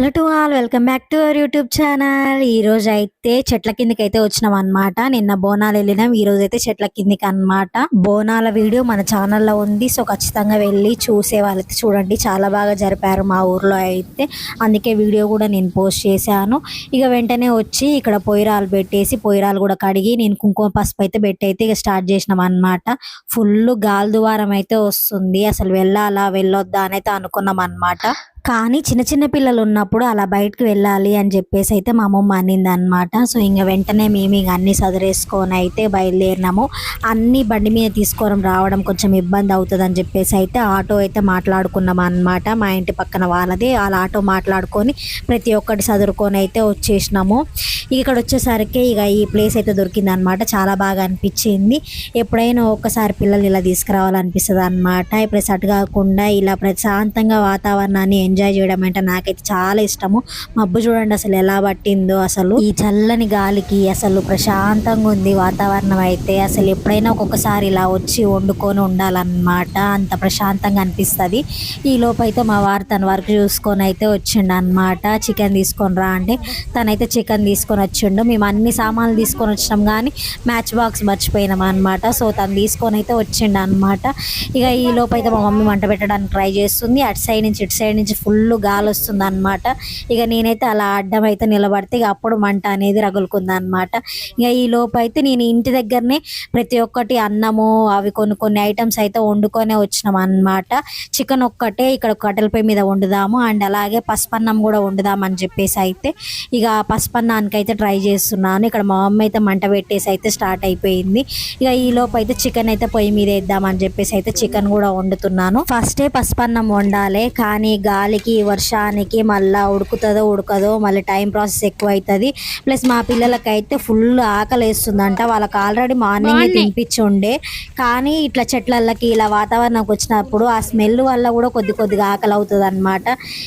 Hello to all welcome back to our YouTube channel. ఈ రోజు అయితే చెట్ల కిందకి అయితే వచ్చినాం అనమాట నిన్న బోనాలు వెళ్ళినాం ఈరోజు అయితే చెట్ల కిందికి అనమాట బోనాల వీడియో మన ఛానల్లో ఉంది సో ఖచ్చితంగా వెళ్ళి చూసే వాళ్ళైతే చూడండి. చాలా బాగా జరిపారు మా ఊర్లో అయితే. అందుకే వీడియో కూడా నేను పోస్ట్ చేశాను. ఇక వెంటనే వచ్చి ఇక్కడ పొయ్యిరాలు పెట్టేసి పొయ్యిరాలు కూడా కడిగి నేను కుంకుమ పసుపు అయితే పెట్టయితే ఇక స్టార్ట్ చేసినాం అనమాట ఫుల్ గాలి దువారం అయితే వస్తుంది. అసలు వెళ్ళాలా వెళ్ళొద్దా అని అయితే అనుకున్నాం అనమాట కానీ చిన్న చిన్న పిల్లలు ఉన్నప్పుడు అలా బయటకు వెళ్ళాలి అని చెప్పేసి అయితే మా అమ్మమ్మ అనింది అనమాట సో ఇంకా వెంటనే మేము ఇంక అన్ని సదరేసుకొని అయితే బయలుదేరినాము. అన్ని బండి మీద తీసుకొని రావడం కొంచెం ఇబ్బంది అవుతుంది అని చెప్పేసి అయితే ఆటో అయితే మాట్లాడుకున్నాం అనమాట మా ఇంటి పక్కన వాళ్ళది. వాళ్ళ ఆటో మాట్లాడుకొని ప్రతి ఒక్కటి సదురుకొని అయితే వచ్చేసినాము. ఇక్కడ వచ్చేసరికి ఇక ఈ ప్లేస్ అయితే దొరికింది అనమాట చాలా బాగా అనిపించింది. ఎప్పుడైనా ఒక్కసారి పిల్లలు ఇలా తీసుకురావాలనిపిస్తుంది అనమాట ఇప్పుడు సట్ కాకుండా ఇలా ప్రశాంతంగా వాతావరణాన్ని ఎంజాయ్ చేయడం అంటే నాకైతే చాలా ఇష్టము. మబ్బు చూడండి అసలు ఎలా పట్టిందో అసలు. ఈ చల్లని గాలికి అసలు ప్రశాంతంగా ఉంది వాతావరణం అయితే. అసలు ఎప్పుడైనా ఒక్కొక్కసారి ఇలా వచ్చి వండుకొని ఉండాలన్నమాట. అంత ప్రశాంతంగా అనిపిస్తుంది. ఈ లోపైతే మా వారు తన వర్క్ చూసుకొని అయితే వచ్చిండు అనమాట చికెన్ తీసుకొని రా అంటే తనైతే చికెన్ తీసుకొని వచ్చిండు. మేము అన్ని సామాన్లు తీసుకొని వచ్చినాం కానీ మ్యాచ్ బాక్స్ మర్చిపోయినాం అనమాట సో తను తీసుకొని అయితే వచ్చిండు అనమాట ఇక ఈ లోపైతే అయితే మా మమ్మీ వంట పెట్టడానికి ట్రై చేస్తుంది. అటు సైడ్ నుంచి ఇటు సైడ్ నుంచి ఫుల్ గాలి వస్తుంది అనమాట ఇక నేనైతే అలా అడ్డం అయితే నిలబడితే ఇక అప్పుడు మంట అనేది రగులుకుంది అనమాట ఇక ఈ లోపు అయితే నేను ఇంటి దగ్గరనే ప్రతి ఒక్కటి అన్నము అవి కొన్ని కొన్ని ఐటమ్స్ అయితే వండుకొనే వచ్చినాం అనమాట చికెన్ ఒక్కటే ఇక్కడ కట్టెల పొయ్యి మీద వండుదాము అండ్ అలాగే పసుపన్నం కూడా వండుదాం అని చెప్పేసి అయితే ఇక పసుపన్నానికి అయితే ట్రై చేస్తున్నాను. ఇక్కడ మా మమ్మీ అయితే మంట పెట్టేసి అయితే స్టార్ట్ అయిపోయింది. ఇక ఈ లోపు అయితే చికెన్ అయితే పొయ్యి మీద వేద్దామని చెప్పేసి అయితే చికెన్ కూడా వండుతున్నాను. ఫస్టే పసుపన్నం వండాలి కానీ గాలి గాలికి వర్షానికి మళ్ళీ ఉడుకుతుందో ఉడకదో మళ్ళీ టైం ప్రాసెస్ ఎక్కువ అవుతుంది ప్లస్ మా పిల్లలకైతే ఫుల్ ఆకలి వేస్తుందంట వాళ్ళకి ఆల్రెడీ మార్నింగ్ తినిపించి ఉండే కానీ ఇట్లా చెట్లకి ఇలా వాతావరణంకి వచ్చినప్పుడు ఆ స్మెల్ వల్ల కూడా కొద్ది కొద్దిగా ఆకలి అవుతుంది అనమాట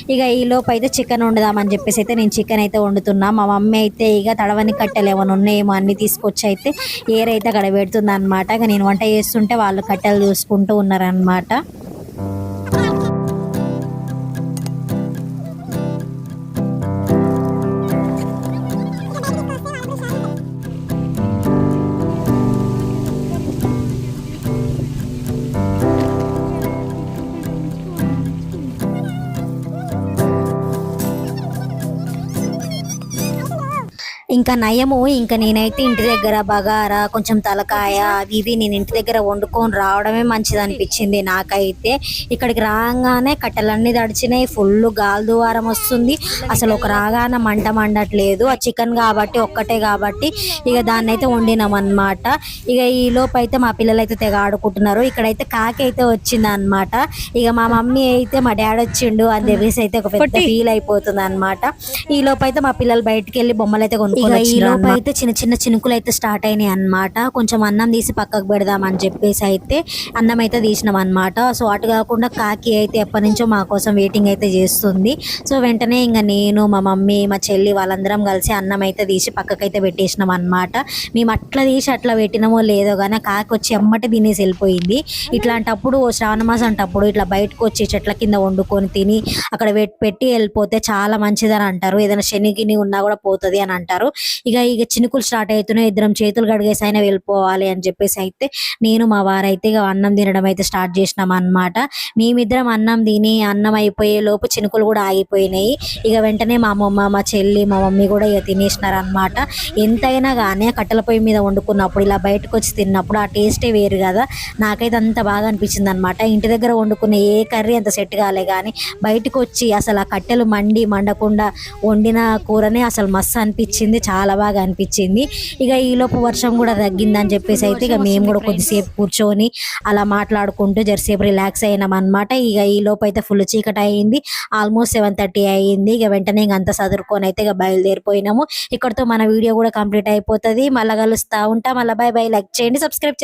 ఇక ఈ లోపు అయితే చికెన్ వండుదామని చెప్పేసి అయితే నేను చికెన్ అయితే వండుతున్నా. మా మమ్మీ అయితే ఇక తడవని కట్టెలు ఏమైనా ఉన్నాయేమో అన్ని తీసుకొచ్చి అయితే ఏరైతే అక్కడ పెడుతుంది అనమాట ఇక నేను వంట చేస్తుంటే వాళ్ళు కట్టెలు చూసుకుంటూ ఉన్నారనమాట ఇంకా నయము ఇంకా నేనైతే ఇంటి దగ్గర బగారా కొంచెం తలకాయ అవి ఇవి నేను ఇంటి దగ్గర వండుకొని రావడమే మంచిది అనిపించింది నాకైతే. ఇక్కడికి రాగానే కట్టెలన్నీ తడిచినాయి ఫుల్ గాలి దువారం వస్తుంది. అసలు ఒక రాగాన మంట మండట్లేదు. ఆ చికెన్ కాబట్టి ఒక్కటే కాబట్టి ఇక దాన్ని అయితే వండినాం అనమాట ఇక ఈ లోపు అయితే మా పిల్లలు అయితే తెగ ఆడుకుంటున్నారు. ఇక్కడైతే కాకి అయితే వచ్చింది అనమాట ఇక మా మమ్మీ అయితే మా డాడీ వచ్చిండు అని చెప్పేసి అయితే ఒక పెద్ద ఫీల్ అయిపోతుంది అనమాట ఈ లోపు అయితే మా పిల్లలు బయటికి వెళ్ళి బొమ్మలు అయితే కొనుక్కొని ఈ లోపు అయితే చిన్న చిన్న చినుకులు అయితే స్టార్ట్ అయినాయి అన్నమాట. కొంచెం అన్నం తీసి పక్కకు పెడదాం అని చెప్పేసి అయితే అన్నం అయితే తీసినాం అనమాట సో అటు కాకుండా కాకి అయితే ఎప్పటి నుంచో మా కోసం వెయిటింగ్ అయితే చేస్తుంది. సో వెంటనే ఇంకా నేను మా మమ్మీ మా చెల్లి వాళ్ళందరం కలిసి అన్నం అయితే తీసి పక్కకైతే పెట్టేసినాం అనమాట మేము అట్లా తీసి అట్లా పెట్టినామో లేదో కానీ కాకి వచ్చి ఎమ్మటి తినేసి వెళ్ళిపోయింది. ఇట్లాంటప్పుడు శ్రావణ మాసం అంటప్పుడు ఇట్లా బయటకు వచ్చి చెట్ల కింద వండుకొని తిని అక్కడ పెట్- పెట్టి వెళ్ళిపోతే చాలా మంచిదని అంటారు. ఏదైనా శని గిని ఉన్నా కూడా పోతుంది అని అంటారు. ఇక ఇక చినుకులు స్టార్ట్ అవుతున్నాయి. ఇద్దరం చేతులు కడిగేసి అయినా వెళ్ళిపోవాలి అని చెప్పేసి అయితే నేను మా వారైతే ఇక అన్నం తినడం అయితే స్టార్ట్ చేసినాం అనమాట మేమిద్దరం అన్నం తిని అన్నం అయిపోయే లోపు చినుకులు కూడా ఆగిపోయినాయి. ఇక వెంటనే మా అమ్మమ్మ మా చెల్లి మా మమ్మీ కూడా ఇక తినేసినారు అనమాట ఎంతైనా కానీ ఆ కట్టెల పొయ్యి మీద వండుకున్నప్పుడు ఇలా బయటకు వచ్చి తిన్నప్పుడు ఆ టేస్టే వేరు కదా. నాకైతే అంత బాగా అనిపించింది అనమాట ఇంటి దగ్గర వండుకునే ఏ కర్రీ అంత సెట్ కాలే కానీ బయటకు వచ్చి అసలు ఆ కట్టెలు మండి మండకుండా వండిన కూరనే అసలు మస్తు అనిపించింది. చాలా బాగా అనిపించింది. ఇక ఈలోపు వర్షం కూడా తగ్గిందని చెప్పేసి అయితే ఇక మేము కూడా కొద్దిసేపు కూర్చొని అలా మాట్లాడుకుంటూ జరసేపు రిలాక్స్ అయినాం అనమాట ఇక ఈ అయితే ఫుల్ చీకటి అయింది. ఆల్మోస్ట్ సెవెన్ థర్టీ అయ్యింది ఇక వెంటనే ఇంక అంతా చదువుకొని అయితే ఇక బయలుదేరిపోయినాము. ఇక్కడతో మన వీడియో కూడా కంప్లీట్ అయిపోతుంది. మళ్ళీ కలుస్తా ఉంటా. మళ్ళీ బై బై. లైక్ చేయండి సబ్స్క్రైబ్ చేసి